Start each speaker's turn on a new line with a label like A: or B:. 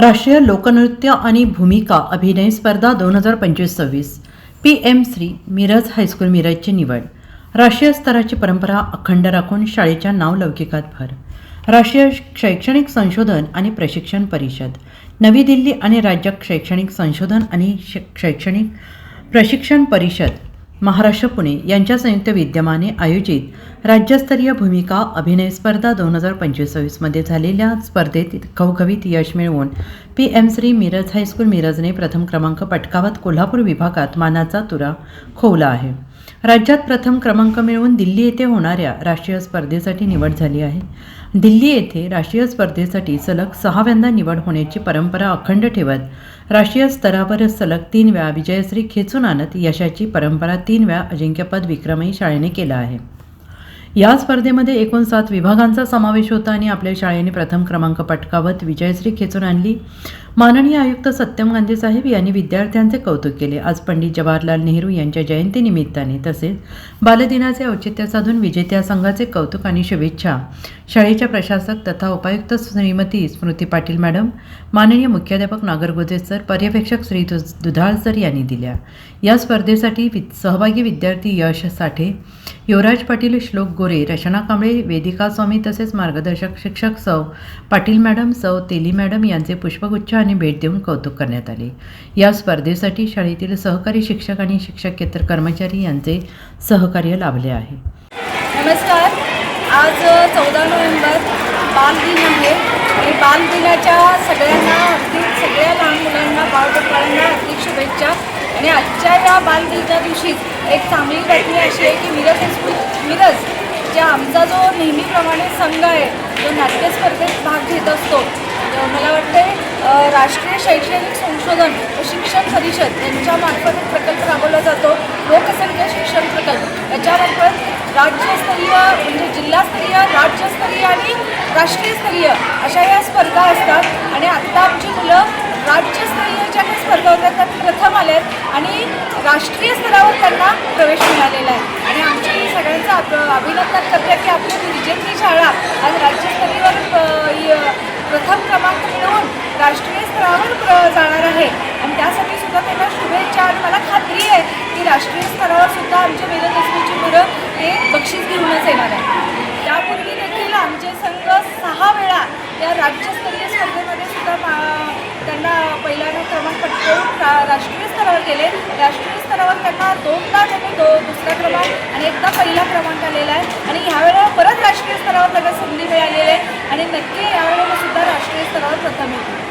A: राष्ट्रीय लोकनृत्य आणि भूमिका अभिनय स्पर्धा दोन हजार पंचवीस सव्वीस. P M Shri Miraj high school मिरजची निवड. राष्ट्रीय स्तराची परंपरा अखंड राखून शाळेच्या नावलौकिकात भर. राष्ट्रीय शैक्षणिक संशोधन आणि प्रशिक्षण परिषद. नवी दिल्ली आणि राज्य शैक्षणिक संशोधन आणि शैक्षणिक प्रशिक्षण परिषद. महाराष्ट्र पुणे यांच्या संयुक्त विद्यमाने आयोजित राज्यस्तरीय भूमिका अभिनय स्पर्धा दोन हजार पंचवीस सव्वीसमध्ये झालेल्या स्पर्धेत घवघवीत यश मिळवून P M Shri Miraj high school मिरजने प्रथम क्रमांक पटकावत कोल्हापूर विभागात मानाचा तुरा खोवला आहे. राज्यात प्रथम क्रमांक मिळवून दिल्ली येथे होणाऱ्या राष्ट्रीय स्पर्धेसाठी निवड झाली आहे. दिल्ली येथे राष्ट्रीय स्पर्धेसाठी सलग सहाव्यांदा निवड होण्याची परंपरा अखंड ठेवत राष्ट्रीय स्तरावर सलग तीन वेळा विजयश्री खेचून आणत यशाची परंपरा तीन वेळा अजिंक्यपद विक्रमही शाळेने केला आहे. या स्पर्धेमध्ये एकूण सात विभागांचा समावेश होता आणि आपल्या शाळेने प्रथम क्रमांक पटकावत विजयश्री खेचून आणली. माननीय आयुक्त सत्यम गांधी साहेब यांनी विद्यार्थ्यांचे कौतुक केले. आज पंडित जवाहरलाल नेहरू यांच्या जयंतीनिमित्ताने तसेच बालदिनाचे औचित्य साधून विजेत्या संघाचे कौतुक आणि शुभेच्छा. शाळेच्या प्रशासक तथा उपायुक्त श्रीमती स्मृती पाटील मॅडम माननीय मुख्याध्यापक नागरगोजे सर पर्यवेक्षक श्री दु- दुधाळ सर यांनी दिल्या. या स्पर्धेसाठी वि सहभागी विद्यार्थी यश साठे युवराज पाटील श्लोक गोरे रचना कांबळे वेदिका स्वामी तसेच मार्गदर्शक शिक्षक सौ पाटील मॅडम सौ तेली मॅडम यांचे पुष्पगुच्छ आणि भेट देऊन कौतुक करण्यात आले. या स्पर्धेसाठी शाळेतील सहकारी शिक्षक आणि शिक्षकेतर कर्मचारी यांचे सहकार्य लाभले आहे.
B: नमस्कार. आज चौदा नोव्हेंबर बालदिन आहे. आणि बालदिनाच्या सगळ्यांना अगदी सगळ्या लहान मुलांना बालगोपाळांना अगदी शुभेच्छा. आणि आजच्या या बालदिनाच्या दिवशी एक चांगली बातमी अशी आहे की मिरज हायस्कूल मिरज ज्या आमचा जो नेहमीप्रमाणे संघ आहे जो नाट्य स्पर्धेत भाग घेत असतो मला वाटतं राष्ट्रीय शैक्षणिक संशोधन व शिक्षण परिषद यांच्यामार्फत एक प्रकल्प राबवला जातो. लोकसंख्या शिक्षण प्रकल्प. याच्यामार्फत राज्यस्तरीय म्हणजे जिल्हास्तरीय राज्यस्तरीय आणि राष्ट्रीयस्तरीय अशा या स्पर्धा असतात. आणि आत्ता आमची मुलं राज्यस्तरीय ज्या काही स्पर्धा होत्या त्यात प्रथम आल्या आहेत आणि राष्ट्रीय स्तरावर त्यांना प्रवेश मिळालेला आहे. आणि आमची सगळ्यांचं अभ अभिनंदन करते की आपली विजेत्री शाळा आज राज्यस्तरीयवर अ, य- प्रथम क्रमांक मिळवून राष्ट्रीय स्तरावर प्र जाणार आहे. आणि त्यासाठी सुद्धा त्यांना शुभेच्छा. आणि मला खात्री आहे की राष्ट्रीय स्तरावर सुद्धा आमच्या वेददसमीची मुलं हे बक्षीस घेऊनच येणार आहे त्यापूर्वी देखील आमचे संघ सहा वेळा या राज्यस्तरीय स्पर्धेमध्ये सुद्धा मा- त्यांना पहिल्यांदा क्रमांक पटकवून रा राष्ट्रीय स्तरावर गेले. राष्ट्रीय स्तरावर त्यांना दोनदा त्यांनी दो दुसरा क्रमांक आणि एकदा पहिला क्रमांक आलेला आहे. आणि ह्यावेळेला परत राष्ट्रीय स्तरावर त्यांना संधी मिळालेली आहे. आणि नक्की यावेळेला सुद्धा राष्ट्रीय स्तरावर प्रथम येतील